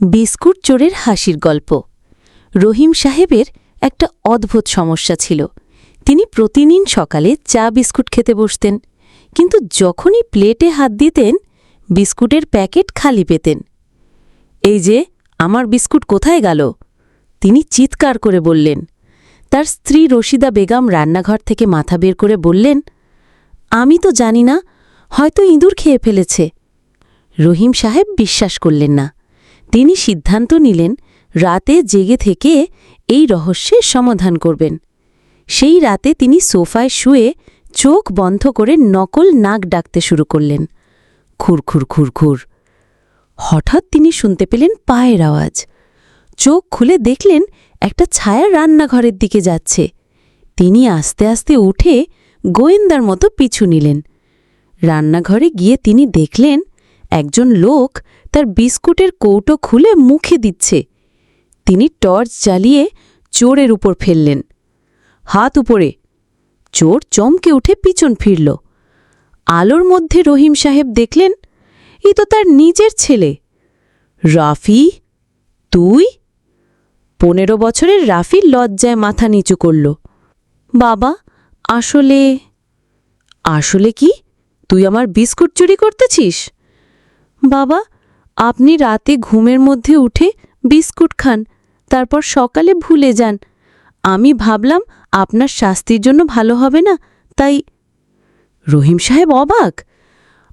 Biscuit চোরের হাসির গল্প। রহিম সাহেবের একটা অদ্ভুত সমস্যা ছিল। তিনি প্রতিদিন সকালে চা বিস্কুট খেতে বসতেন, কিন্তু যখনই প্লেটে হাত দিতেন, বিস্কুটের প্যাকেট খালি পেতেন। এই যে, আমার বিস্কুট কোথায় গেল? তিনি চিৎকার করে বললেন। তার স্ত্রী রশিদা বেগম রান্নাঘর থেকে মাথা বের করে বললেন, আমি তো জানি না, হয়তো ইঁদুর খেয়ে ফেলেছে। রহিম সাহেব বিশ্বাস করলেন না। তিনি সিদ্ধান্ত নিলেন, রাতে জেগে থেকে এই রহস্যের সমাধান করবেন। সেই রাতে তিনি সোফায় শুয়ে চোখ বন্ধ করে নকল নাক ডাকতে শুরু করলেন। খুরখুর খুরখুর হঠাৎ তিনি শুনতে পেলেন পায়ের আওয়াজ। চোখ খুলে দেখলেন একটা ছায়া রান্নাঘরের দিকে যাচ্ছে। তিনি আস্তে আস্তে উঠে গোয়েন্দার মতো পিছু নিলেন। রান্নাঘরে গিয়ে তিনি দেখলেন একজন লোক তার বিস্কুটের কৌটো খুলে মুখে দিচ্ছে। তিনি টর্চ জ্বালিয়ে চোরের উপর ফেললেন। হাত উপরে। চোর চমকে উঠে পিছন ফিরল। আলোর মধ্যে রহিম সাহেব দেখলেন এই তো তার নিজের ছেলে। রাফি, তুই? পনেরো বছরের রাফি লজ্জায় মাথা নিচু করল। বাবা, আসলে আসলে কি? তুই আমার বিস্কুট চুরি করতেছিস? বাবা, আপনি রাতে ঘুমের মধ্যে উঠে বিস্কুট খান, তারপর সকালে ভুলে যান। আমি ভাবলাম আপনার শাস্তির জন্য ভালো হবে না, তাই রহিম সাহেব অবাক।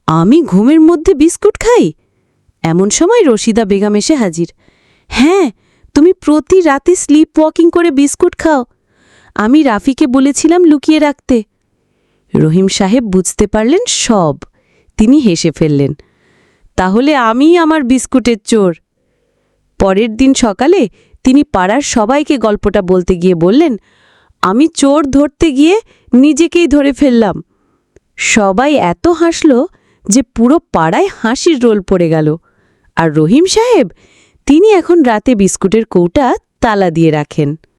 আমি ঘুমের মধ্যে বিস্কুট খাই? এমন সময় রশিদা বেগম এসে হাজির। হ্যাঁ তুমি প্রতি রাতে স্লিপ ওয়াকিং করে বিস্কুট খাও। আমি রাফিকে বলেছিলাম লুকিয়ে রাখতে। রহিম সাহেব বুঝতে পারলেন সব। তিনি হেসে ফেললেন। তাহলে আমি আমার বিস্কুটের চোর। পরের দিন সকালে তিনি পাড়ার সবাইকে গল্পটা বলতে গিয়ে বললেন, আমি চোর ধরতে গিয়ে নিজেকেই ধরে ফেললাম। সবাই এত হাসল যে পুরো পাড়ায় হাসির রোল পড়ে গেল। আর রহিম সাহেব, তিনি এখন রাতে বিস্কুটের কৌটা তালা দিয়ে রাখেন।